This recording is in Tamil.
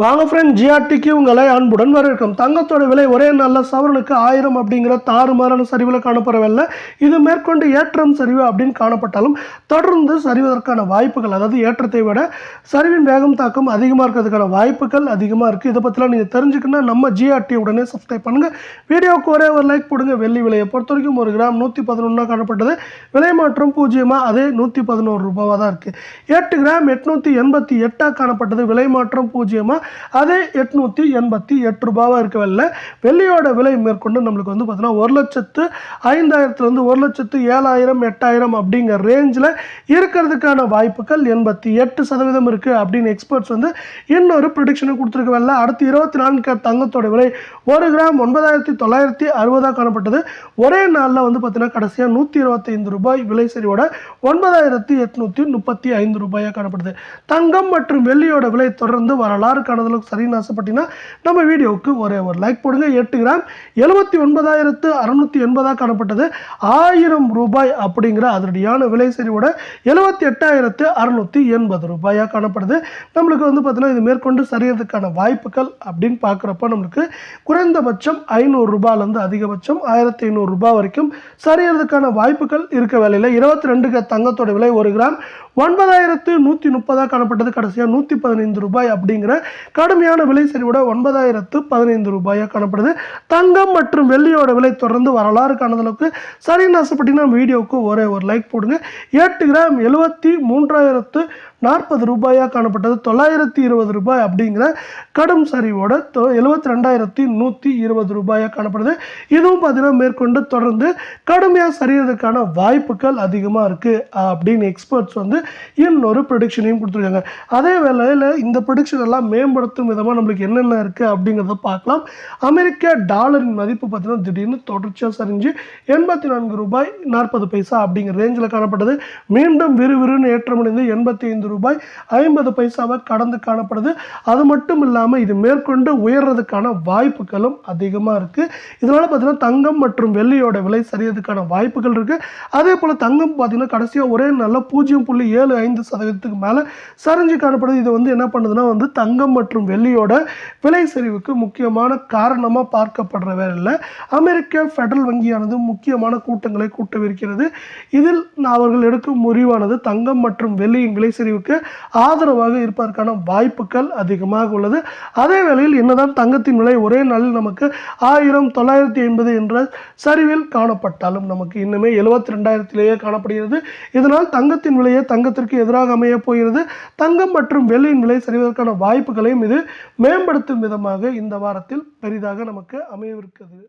வாங்க ஃப்ரெண்ட் ஜிஆர்டிக்கு உங்களை அன்புடன் வரவேற்கும் தங்கத்தோட விலை ஒரே நல்ல சவரனுக்கு ஆயிரம் அப்படிங்கிற தாறுமாறான சரிவில் காணப்படவில்லை இது மேற்கொண்டு ஏற்றம் சரிவு அப்படின்னு காணப்பட்டாலும் தொடர்ந்து சரிவதற்கான வாய்ப்புகள் அதாவது ஏற்றத்தை விட சரிவின் வேகம் தாக்கம் அதிகமாக இருக்கிறதுக்கான வாய்ப்புகள் அதிகமாக இருக்குது இதை பற்றிலாம் நீங்கள் தெரிஞ்சுக்கணும்னா நம்ம ஜிஆர்டி உடனே சப்ஸ்கிரைப் பண்ணுங்கள் வீடியோவுக்கு ஒரே ஒரு லைக் போடுங்க வெள்ளி விலையை பொறுத்த வரைக்கும் ஒரு கிராம் நூற்றி பதினொன்றா காணப்பட்டது. விலை மாற்றம் பூஜ்ஜியமாக அதே நூற்றி பதினோரு ரூபாவாக தான் இருக்குது எட்டு கிராம் எட்நூற்றி எண்பத்தி எட்டாக காணப்பட்டது. விலை மாற்றம் பூஜ்ஜியமாக அதே எட்நூற்றி எண்பத்தி எட்டு ரூபாவாக இருக்கவில்லை வெள்ளியோட விலை மேற்கொண்டு நம்மளுக்கு வந்து பார்த்தீங்கன்னா ஒரு லட்சத்து ஐந்தாயிரத்துலேருந்து ஒரு லட்சத்து ஏழாயிரம் எட்டாயிரம் அப்படிங்கிற ரேஞ்சில் இருக்கிறதுக்கான வாய்ப்புகள் எண்பத்தி எட்டு சதவீதம் இருக்குது அப்படின்னு எக்ஸ்பர்ட்ஸ் வந்து இன்னொரு ப்ரிடிக்ஷனை கொடுத்துருக்கவில்லை அடுத்து இருபத்தி நான்கு தங்கத்தோட விலை ஒரு கிராம் ஒன்பதாயிரத்தி தொள்ளாயிரத்தி அறுபதாக காணப்பட்டது. ஒரே நாளில் வந்து பார்த்தீங்கன்னா கடைசியாக நூற்றி இருபத்தைந்து ரூபாய் விலை சரிவோட ஒன்பதாயிரத்தி எட்நூற்றி முப்பத்தி ஐந்து ரூபாயாக காணப்படுது. தங்கம் மற்றும் வெள்ளியோட விலை தொடர்ந்து வரலாறு காணதலுக்கு சரின்னு ஆசைப்பட்டீங்கன்னா நம்ம வீடியோவுக்கு ஒரே ஒரு லைக் போடுங்க. எட்டு கிராம் எழுபத்தி ஒன்பதாயிரத்து அறுநூத்தி எண்பதாக காணப்பட்டது. ஆயிரம் ரூபாய் அப்படிங்கிற அதனுடையான விலை சரிவோட எழுபத்தி எட்டாயிரத்து அறுநூத்தி எண்பது ரூபாயாக காணப்படுது. நம்மளுக்கு வந்து பார்த்தீங்கன்னா இது மேற்கொண்டு சரியறதுக்கான வாய்ப்புகள் அப்படின்னு பார்க்குறப்ப நம்மளுக்கு குறைந்தபட்சம் ஐநூறு ரூபாயிலேருந்து அதிகபட்சம் ஆயிரத்தி ஐநூறு ரூபாய் வரைக்கும் சரியறதுக்கான வாய்ப்புகள் இருக்க வேலையில் இருபத்தி ரெண்டுக்கு தங்கத்தோட விலை ஒரு கிராம் ஒன்பதாயிரத்து நூற்றி முப்பதாக காணப்பட்டது. கடைசியாக நூற்றி பதினைந்து ரூபாய் அப்படிங்கிற கடுமையான விலை சரிவோட ஒன்பதாயிரத்து பதினைந்து ரூபாயாக காணப்படுது. தங்கம் மற்றும் வெள்ளியோட விலை தொடர்ந்து வரலாறு காணதளவுக்கு சரின்னு ஆசைப்பட்டீங்கன்னா வீடியோவுக்கு ஒரே ஒரு லைக் போடுங்க. எட்டு கிராம் எழுபத்தி மூன்றாயிரத்து நாற்பது ரூபாயாக காணப்பட்டது. தொள்ளாயிரத்தி இருபது ரூபாய் அப்படிங்கிற கடும் சரிவோட தொ- எழுபத்தி ரெண்டாயிரத்தி நூற்றி இருபது ரூபாயாக காணப்படுது. இதுவும் பார்த்தீங்கன்னா மேற்கொண்டு தொடர்ந்து கடுமையாக சரியறதுக்கான வாய்ப்புகள் அதிகமாக இருக்குது அப்படின்னு எக்ஸ்பர்ட்ஸ் வந்து இன்னொரு ப்ரொடிக்ஷனையும் கொடுத்துருக்காங்க. அதே வேளையில் இந்த ப்ரொடிக்ஷன் எல்லாம் மேம்படுத்தும் விதமாக நம்மளுக்கு என்னென்ன இருக்குது அப்படிங்கிறத பார்க்கலாம். அமெரிக்க டாலரின் மதிப்பு பார்த்தீங்கன்னா திடீர்னு தொடர்ச்சியாக சரிஞ்சு எண்பத்தி நான்கு ரூபாய் நாற்பது பைசா அப்படிங்கிற ரேஞ்சில் காணப்பட்டது. மீண்டும் விறுவிறுன்னு ஏற்றமடைந்து எண்பத்தி ஐந்து ரூபாய் ஐம்பது பைசாவை கடந்து காணப்படுது. அது மட்டும் இல்லாமல் இது மேற்கொண்டு உயர்றதுக்கான வாய்ப்புகளும் அதிகமாக இருக்குது இதனால் பார்த்தீங்கன்னா தங்கம் மற்றும் வெள்ளியோட விலை சரியதுக்கான வாய்ப்புகள் இருக்குது அதே போல் தங்கம் பார்த்திங்கன்னா கடைசியாக ஒரே நல்ல பூஜ்ஜியம் புள்ளி ஏழு ஐந்து சதவீதத்துக்கு மேலே சரிஞ்சு காணப்படுது. இது வந்து என்ன பண்ணுதுன்னா வந்து தங்கம் மற்றும் வெள்ளியோட விலை சரிவுக்கு முக்கியமான காரணமாக பார்க்கப்படுற வேற இல்லை. அமெரிக்க ஃபெடரல் வங்கியானது முக்கியமான கூட்டங்களை கூட்டவிருக்கிறது. இதில் அவர்கள் எடுக்கும் முறிவானது தங்கம் மற்றும் வெள்ளியின் விலை சரிவு முடிவுக்கு ஆதரவாக இருப்பதற்கான வாய்ப்புகள் அதிகமாக உள்ளது. அதே வேளையில் என்னதான் தங்கத்தின் விலை ஒரே நாளில் நமக்கு ஆயிரம் தொள்ளாயிரத்தி ஐம்பது என்ற சரிவில் காணப்பட்டாலும் நமக்கு இன்னுமே எழுபத்தி ரெண்டாயிரத்திலேயே காணப்படுகிறது. இதனால் தங்கத்தின் விலையே தங்கத்திற்கு எதிராக அமைய போகிறது. தங்கம் மற்றும் வெள்ளியின் விலை சரிவதற்கான வாய்ப்புகளையும் இது மேம்படுத்தும் விதமாக இந்த வாரத்தில் பெரிதாக நமக்கு அமையவிருக்கிறது.